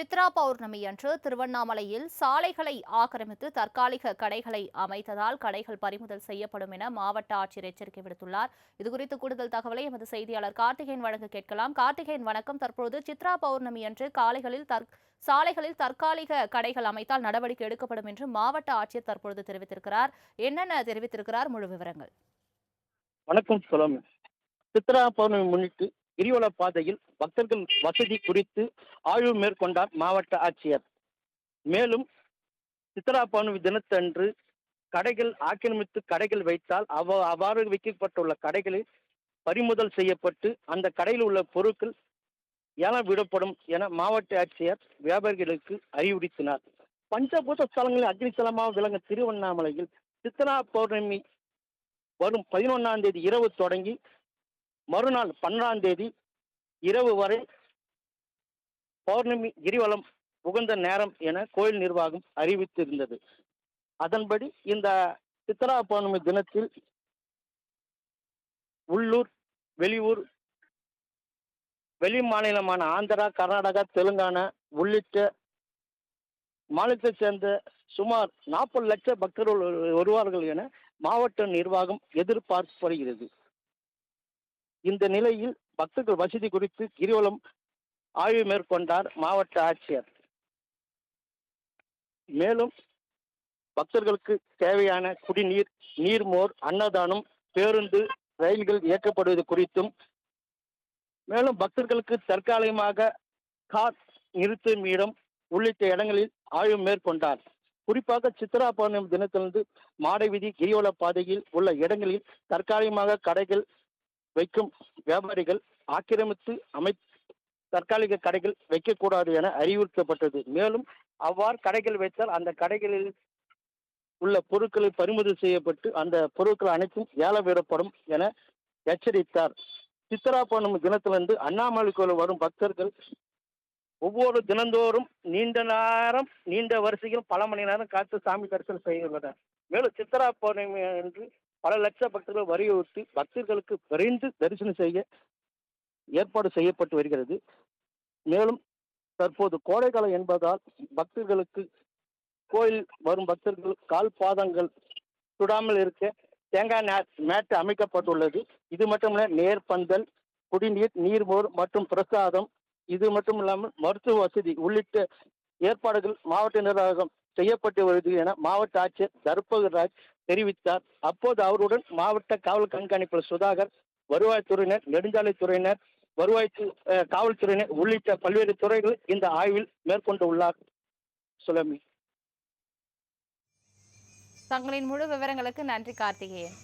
சித்ரா பௌர்ணமி அன்று திருவண்ணாமலையில் சாலைகளை ஆக்கிரமித்து தற்காலிக கடைகளை அமைத்ததால் கடைகள் பறிமுதல் செய்யப்படும் என மாவட்ட ஆட்சியர் எச்சரிக்கை விடுத்துள்ளார். இதுகுறித்து கூடுதல் தகவலை எமது செய்தியாளர் கார்த்திகேயன் வழங்க கேட்கலாம். கார்த்திகேயன் வணக்கம். தற்போது சித்ரா பௌர்ணமி அன்று காலைகளில் சாலைகளில் தற்காலிக கடைகள் அமைத்தால் நடவடிக்கை எடுக்கப்படும் என்று மாவட்ட ஆட்சியர் தற்பொழுது தெரிவித்திருக்கிறார். என்னென்ன தெரிவித்திருக்கிறார்? முழு விவரங்கள். வணக்கம் சுலம் சித்ரா பௌர்ணமி முன்னிட்டு கிரிவல பாதையில் பக்தர்கள் வசதி குறித்து ஆய்வு மேற்கொண்டார் மாவட்ட ஆட்சியர். மேலும் சித்ரா பௌர்ணமி தினத்தன்று கடைகள் ஆக்கிரமித்து கடைகள் வைத்தால் அவ அவ்வாறு வைக்கப்பட்டுள்ள கடைகளில் பறிமுதல் செய்யப்பட்டு அந்த கடையில் உள்ள பொருட்கள் ஏலம் விடப்படும் என மாவட்ட ஆட்சியர் வியாபாரிகளுக்கு அறிவுறுத்தினார். பஞ்சபூத ஸ்தலங்களில் அக்னிஸ்தலமாக விளங்கும் திருவண்ணாமலையில் சித்ரா பௌர்ணமி வரும் பதினொன்றாம் தேதி இரவு தொடங்கி மறுநாள் பன்னெண்டாம் தேதி இரவு வரை பௌர்ணமி கிரிவலம் உகந்த நேரம் என கோயில் நிர்வாகம் அறிவித்திருந்தது. அதன்படி இந்த சித்ரா பௌர்ணமி தினத்தில் உள்ளூர் வெளியூர் வெளி மாநிலமான ஆந்திரா கர்நாடகா தெலுங்கானா உள்ளிட்ட மாநிலத்தைச் சேர்ந்த சுமார் நாற்பது லட்ச பக்தர்கள் வருவார்கள் என மாவட்ட நிர்வாகம் எதிர்பார்க்கப்படுகிறது. இந்த நிலையில் பக்தர்கள் வசதி குறித்து கிரிவலம் ஆய்வு மேற்கொண்டார் மாவட்ட ஆட்சியர். மேலும் பக்தர்களுக்கு தேவையான குடிநீர் நீர்மோர் அன்னதானம் பேருந்து ரயில்கள் இயக்கப்படுவது குறித்தும் மேலும் பக்தர்களுக்கு தற்காலிகமாக கார் நிறுத்தும் இடம் உள்ளிட்ட இடங்களில் ஆய்வு மேற்கொண்டார். குறிப்பாக சித்ரா பௌர்ணமி தினத்திலிருந்து மாடை வீதி கிரிவல பாதையில் உள்ள இடங்களில் தற்காலிகமாக கடைகள் வைக்கும் வியாபாரிகள் ஆக்கிரமித்து அமை தற்காலிக கடைகள் வைக்கக்கூடாது என அறிவுறுத்தப்பட்டது. மேலும் அவ்வாறு கடைகள் வைத்தால் அந்த கடைகளில் உள்ள பொருட்களை பறிமுதல் செய்யப்பட்டு அந்த பொருட்கள் அனைத்தும் ஏழை விடப்படும் என எச்சரித்தார். சித்ரா பௌர்ணமி தினத்திலிருந்து அண்ணாமலை கோயில் வரும் பக்தர்கள் ஒவ்வொரு தினந்தோறும் நீண்ட நேரம் நீண்ட வரிசையில் பல மணி நேரம் காத்து சாமி தரிசனம் செய்துள்ளனர். மேலும் சித்ரா பௌர்ணமி அன்று பல லட்ச பக்தர்கள் வலியுறுத்தி பக்தர்களுக்கு விரைந்து தரிசனம் செய்ய ஏற்பாடு செய்யப்பட்டு வருகிறது. மேலும் தற்போது கோடைக்காலம் என்பதால் பக்தர்களுக்கு கோயில் வரும் பக்தர்கள் கால் பாதங்கள் சுடாமல் இருக்க தேங்காய் நே மேட்டு அமைக்கப்பட்டுள்ளது. இது மட்டுமல்ல நேர்பந்தல் குடிநீர் நீர்மோர் மற்றும் பிரசாதம். இது மட்டும் இல்லாமல் மருத்துவ வசதி உள்ளிட்ட ஏற்பாடுகள் மாவட்ட நிர்வாகம் செய்யப்பட்டு வருது என மாவட்ட ஆட்சியர் தர்பகராஜ் ராஜ் தெரிவித்தார். அப்போது அவருடன் மாவட்ட காவல் கண்காணிப்பாளர் சுதாகர் வருவாய்த்துறையினர் நெடுஞ்சாலைத்துறையினர் வருவாய் காவல்துறையினர் உள்ளிட்ட பல்வேறு துறைகள் இந்த ஆய்வில் மேற்கொண்டு உள்ளார் சுலமி. தங்களின் முழு விவரங்களுக்கு நன்றி கார்த்திகேயன்.